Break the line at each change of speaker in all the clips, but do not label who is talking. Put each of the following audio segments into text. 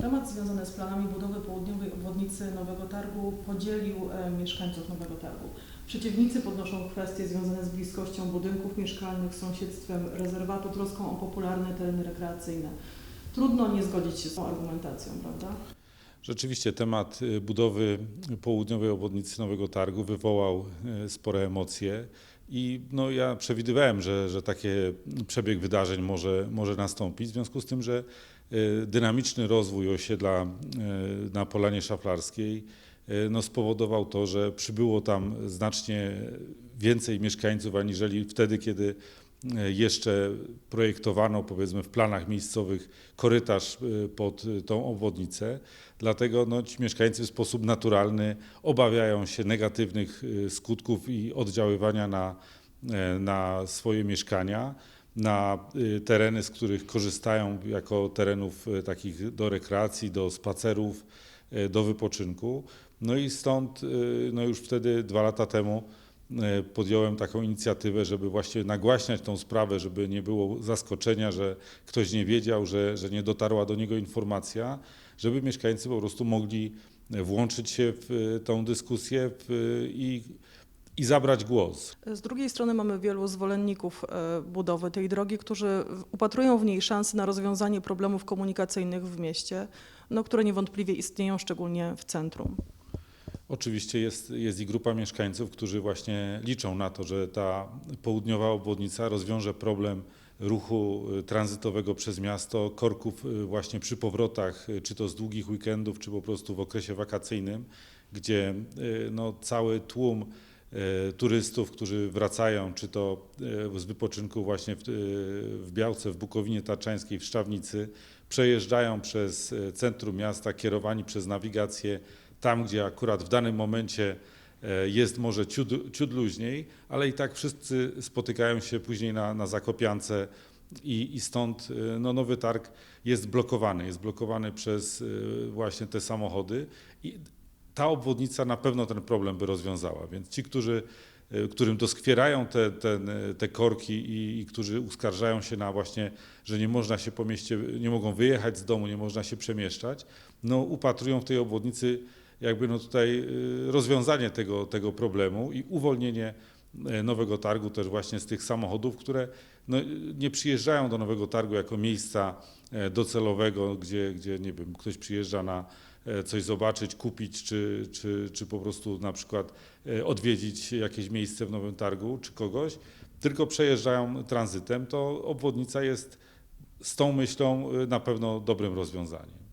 temat związany z planami budowy południowej obwodnicy Nowego Targu podzielił e, mieszkańców Nowego Targu. Przeciwnicy podnoszą kwestie związane z bliskością budynków mieszkalnych, sąsiedztwem rezerwatu, troską o popularne tereny rekreacyjne. Trudno nie zgodzić się z tą argumentacją, prawda?
Rzeczywiście temat y, budowy południowej obwodnicy Nowego Targu wywołał y, spore emocje i no, ja przewidywałem, że, że taki przebieg wydarzeń może, może nastąpić, w związku z tym, że dynamiczny rozwój osiedla y, na Polanie Szaflarskiej y, no, spowodował to, że przybyło tam znacznie więcej mieszkańców aniżeli wtedy, kiedy y, jeszcze projektowano powiedzmy w planach miejscowych korytarz y, pod y, tą obwodnicę. Dlatego no, ci mieszkańcy w sposób naturalny obawiają się negatywnych y, skutków i oddziaływania na, na swoje mieszkania, na y, tereny, z których korzystają jako terenów y, takich do rekreacji, do spacerów, y, do wypoczynku. No i stąd no już wtedy dwa lata temu podjąłem taką inicjatywę, żeby właśnie nagłaśniać tą sprawę, żeby nie było zaskoczenia, że ktoś nie wiedział, że, że nie dotarła do niego informacja, żeby mieszkańcy po prostu mogli włączyć się w tą dyskusję i, i zabrać głos.
Z drugiej strony mamy wielu zwolenników e, budowy tej drogi, którzy upatrują w niej szansy na rozwiązanie problemów komunikacyjnych w mieście, no, które niewątpliwie istnieją, szczególnie w centrum.
Oczywiście jest, jest i grupa mieszkańców, którzy właśnie liczą na to, że ta południowa obwodnica rozwiąże problem ruchu y, tranzytowego przez miasto, korków y, właśnie przy powrotach, czy to z długich weekendów, czy po prostu w okresie wakacyjnym, gdzie no, cały tłum turystów, którzy wracają, czy to y, z wypoczynku właśnie w, y, w Białce, w Bukowinie Tarczańskiej, w Szczawnicy, przejeżdżają przez centrum miasta, kierowani przez nawigację tam, gdzie akurat w danym momencie e, jest może ciut, luźniej, ale i tak wszyscy spotykają się później na, na Zakopiance i, i stąd e, no, Nowy Targ jest blokowany, jest blokowany przez e, właśnie te samochody i ta obwodnica na pewno ten problem by rozwiązała, więc ci, którzy e, którym doskwierają te, te, te korki i, i którzy uskarżają się na właśnie, że nie można się po mieście, nie mogą wyjechać z domu, nie można się przemieszczać, no upatrują w tej obwodnicy jakby no tutaj y, rozwiązanie tego, tego problemu i uwolnienie e, Nowego Targu też właśnie z tych samochodów, które no, nie przyjeżdżają do Nowego Targu jako miejsca e, docelowego, gdzie, gdzie nie wiem, ktoś przyjeżdża na coś zobaczyć, kupić, czy, czy, czy po prostu na przykład e, odwiedzić jakieś miejsce w Nowym Targu, czy kogoś, tylko przejeżdżają tranzytem, to obwodnica jest z tą myślą y, na pewno dobrym rozwiązaniem.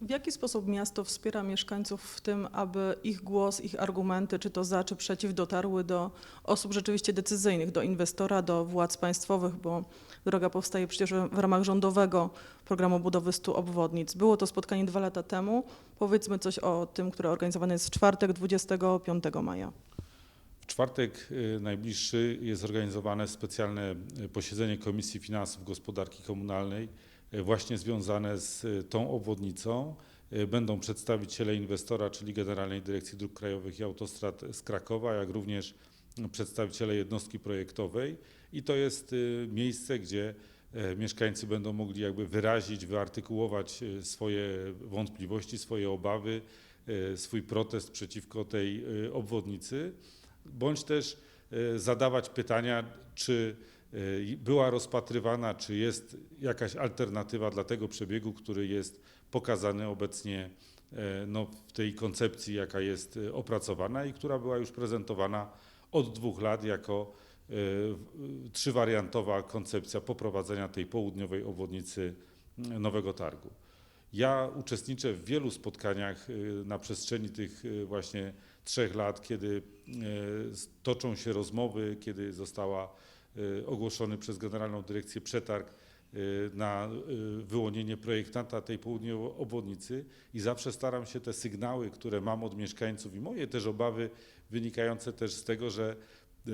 W jaki sposób miasto wspiera mieszkańców w tym, aby ich głos, ich argumenty, czy to za, czy przeciw, dotarły do osób rzeczywiście decyzyjnych, do inwestora, do władz państwowych, bo droga powstaje przecież w ramach rządowego programu budowy 100 obwodnic. Było to spotkanie dwa lata temu. Powiedzmy coś o tym, które organizowane jest w czwartek 25 maja.
W czwartek y, najbliższy jest zorganizowane specjalne y, posiedzenie Komisji Finansów Gospodarki Komunalnej, właśnie związane z y, tą obwodnicą. Y, Będą przedstawiciele inwestora, czyli Generalnej Dyrekcji Dróg Krajowych i Autostrad z Krakowa, jak również przedstawiciele jednostki projektowej. I to jest miejsce, gdzie e, mieszkańcy będą mogli jakby wyrazić, wyartykułować swoje wątpliwości, swoje obawy, swój protest przeciwko tej obwodnicy bądź też e, zadawać pytania, czy e, była rozpatrywana, czy jest jakaś alternatywa dla tego przebiegu, który jest pokazany obecnie e, no, w tej koncepcji, jaka jest e, opracowana i która była już prezentowana od dwóch lat jako e, trzywariantowa koncepcja poprowadzenia tej południowej obwodnicy m, Nowego Targu. Ja uczestniczę w wielu spotkaniach y, na przestrzeni tych y, właśnie trzech lat, kiedy y, toczą się rozmowy, kiedy została y, ogłoszony przez Generalną Dyrekcję przetarg y, na y, wyłonienie projektanta tej południowej obwodnicy i zawsze staram się te sygnały, które mam od mieszkańców i moje też obawy wynikające też z tego, że y,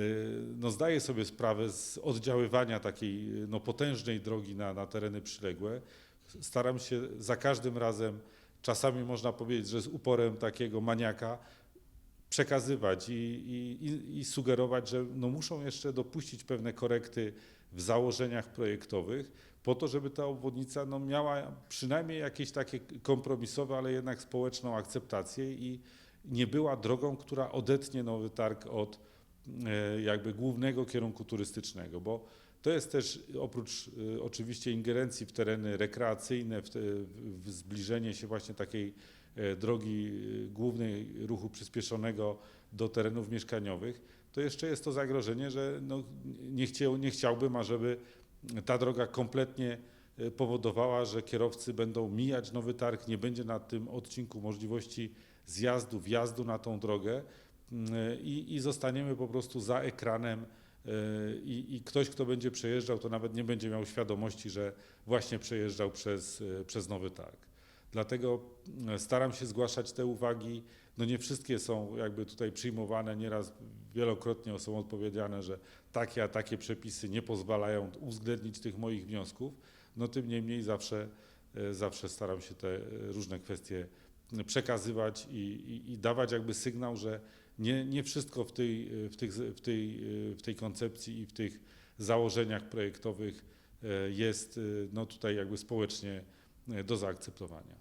no zdaję sobie sprawę z oddziaływania takiej y, no potężnej drogi na, na tereny przyległe, staram się za każdym razem, czasami można powiedzieć, że z uporem takiego maniaka, przekazywać i, i, i- sugerować, że no muszą jeszcze dopuścić pewne korekty w założeniach projektowych, po to, żeby ta obwodnica no, miała przynajmniej jakieś takie kompromisowe, ale jednak społeczną akceptację i nie była drogą, która odetnie Nowy Targ od e, jakby głównego kierunku turystycznego, bo to jest też oprócz e, oczywiście ingerencji w tereny rekreacyjne, w, te, w zbliżenie się właśnie takiej drogi e, głównej ruchu przyspieszonego do terenów mieszkaniowych, to jeszcze jest to zagrożenie, że no, nie, chciał, nie chciałbym, ażeby ta droga kompletnie e, powodowała, że kierowcy będą mijać Nowy Targ, nie będzie na tym odcinku możliwości zjazdu, wjazdu na tą drogę mm, i, i zostaniemy po prostu za ekranem e, i, i ktoś, kto będzie przejeżdżał, to nawet nie będzie miał świadomości, że właśnie przejeżdżał przez, e, przez Nowy Targ. Dlatego mm, staram się zgłaszać te uwagi. No nie wszystkie są jakby tutaj przyjmowane, nieraz wielokrotnie są odpowiedziane, że takie a takie przepisy nie pozwalają uwzględnić tych moich wniosków. No tym niemniej zawsze, e, zawsze staram się te e, różne kwestie przekazywać i, i, i dawać jakby sygnał, że nie, nie wszystko w tej, w, tych, w, tej, w tej koncepcji i w tych założeniach projektowych e, jest e, no tutaj jakby społecznie e, do zaakceptowania.